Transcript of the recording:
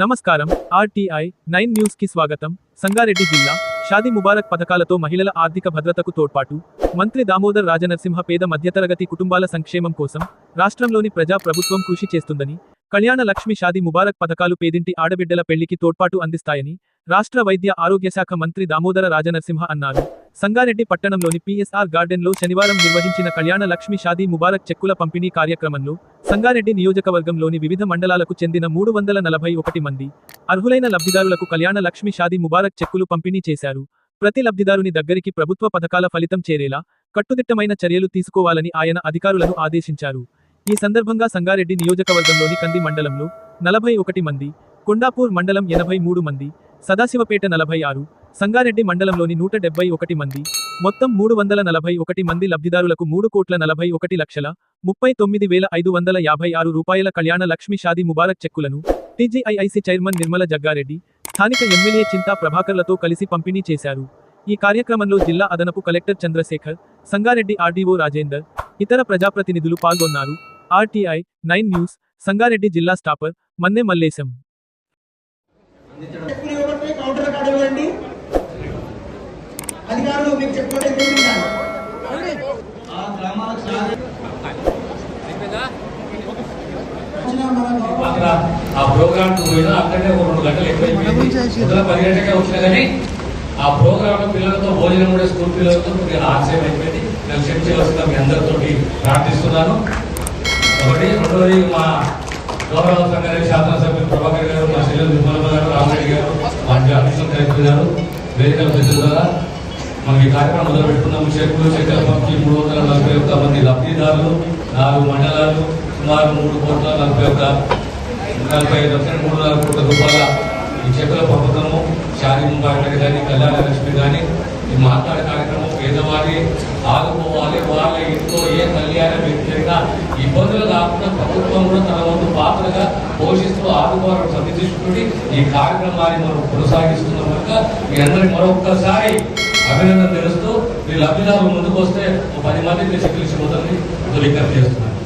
నమస్కారం RTI nine న్యూస్కి స్వాగతం. సంగారెడ్డి జిల్లా షాదీ ముబారక్ పథకాలతో మహిళల ఆర్థిక భద్రతకు తోడ్పాటు. మంత్రి దామోదర్ రాజనరసింహ పేద మధ్యతరగతి కుటుంబాల సంక్షేమం కోసం రాష్ట్రంలోని ప్రజా ప్రభుత్వం కృషి చేస్తుందని కళ్యాణ లక్ష్మి షాదీ ముబారక్ పథకాలు పేదింటి ఆడబిడ్డల పెళ్ళికి తోడ్పాటు అందిస్తాయని రాష్ట్ర వైద్య ఆరోగ్య శాఖ మంత్రి దామోదర రాజనరసింహ అన్నారు. సంగారెడ్డి పట్టణంలోని పిఎస్ఆర్ గార్డెన్లో శనివారం నిర్వహించిన కళ్యాణ లక్ష్మి షాదీ ముబారక్ చెక్కుల పంపిణీ కార్యక్రమంలో సంగారెడ్డి నియోజకవర్గంలోని వివిధ మండలాలకు చెందిన మూడు వందల నలభై ఒకటి మంది అర్హులైన లబ్ధిదారులకు కళ్యాణ లక్ష్మి షాదీ ముబారక్ చెక్కులు పంపిణీ చేశారు. ప్రతి లబ్ధిదారుని దగ్గరికి ప్రభుత్వ పథకాల ఫలితం చేరేలా కట్టుదిట్టమైన చర్యలు తీసుకోవాలని ఆయన అధికారులను ఆదేశించారు. ఈ సందర్భంగా సంగారెడ్డి నియోజకవర్గంలోని కంది మండలంలో నలభై ఒకటి మంది కొండాపూర్ మండలం ఎనభై మూడు మంది సదాశివపేట నలభై ఆరు సంగారెడ్డి మండలంలోని నూట డెబ్బై ఒకటి మంది మొత్తం మూడు వందల నలభై ఒకటి మంది లబ్ధిదారులకు మూడు కోట్ల నలభై ఒకటి లక్షల ముప్పై తొమ్మిది వేల ఐదు వందల యాభై ఆరు రూపాయల కళ్యాణ లక్ష్మి షాది ముబారక్ చెక్కులను టీజీఐఐసి చైర్మన్ నిర్మల జగ్గారెడ్డి స్థానిక ఎమ్మెల్యే చింతా ప్రభాకర్లతో కలిసి పంపిణీ చేశారు. ఈ కార్యక్రమంలో జిల్లా అదనపు కలెక్టర్ చంద్రశేఖర్ సంగారెడ్డి ఆర్డీఓ రాజేందర్ ఇతర ప్రజాప్రతినిధులు పాల్గొన్నారు. ఆర్టీఐ నైన్ న్యూస్ సంగారెడ్డి జిల్లా స్టాపర్ మన్నె మల్లేశం. మీకు ఆ గ్రామాలకు ఆ ప్రోగ్రామ్ పోయినా అక్కడే ఒక రెండు గంటలు ఎక్కువైపోయింది. పొద్దున పది గంటలకే వచ్చినా కానీ ఆ ప్రోగ్రామ్ పిల్లలతో భోజనం కూడా స్కూల్ పిల్లలతో కొద్దిగా ఆలస్యం అయిపోయింది. నేను చెక్ చేయవలసిన మీ అందరితోటి ప్రార్థిస్తున్నాను. ఒకటి రెండవది మా గౌరవ సంగారెడ్డి శాసనసభ్యులు ప్రభాకర్ గారు మా చెల్లెలు నిర్మలమ్మ గారు రామరెడ్డి గారు మా కలెక్టర్ గారు వేదికల పెద్దలు కదా మనకి ఈ కార్యక్రమం మొదలు పెట్టుకున్నాము చెక్కులు చెక్కల పంపి మూడు వందల నలభై ఒక్క మంది లబ్ధిదారులు నాలుగు మండలాలు సుమారు మూడు కోట్ల నలభై ఒక్క నలభై ఐదు లక్షల మూడు నాలుగు కోట్ల రూపాయల ఈ చెక్కుల పంపకము షాదీ ముబారక్ కానీ కళ్యాణ లక్ష్మి కానీ ఈ మాట్లాడే కార్యక్రమం పేదవారి ఆదుకోవాలి. వాళ్ళ ఇంట్లో ఏ కళ్యాణం వ్యక్తిగా ఇబ్బందులు కాకుండా ప్రభుత్వం కూడా తన వంతు పాత్రగా పోషిస్తూ ఆదుకోవాలని సరిదిద్దుకుంటూ ఈ కార్యక్రమాన్ని మనం కొనసాగిస్తున్నాం కనుక మీ అందరికి మరొక్కసారి అభినందన తెలుస్తూ మీ లబ్ధిదారులు ముందుకు వస్తే ఒక పది మందికి శక్తి ఇచ్చిపోతుంది విజ్ఞప్తి చేస్తున్నాను.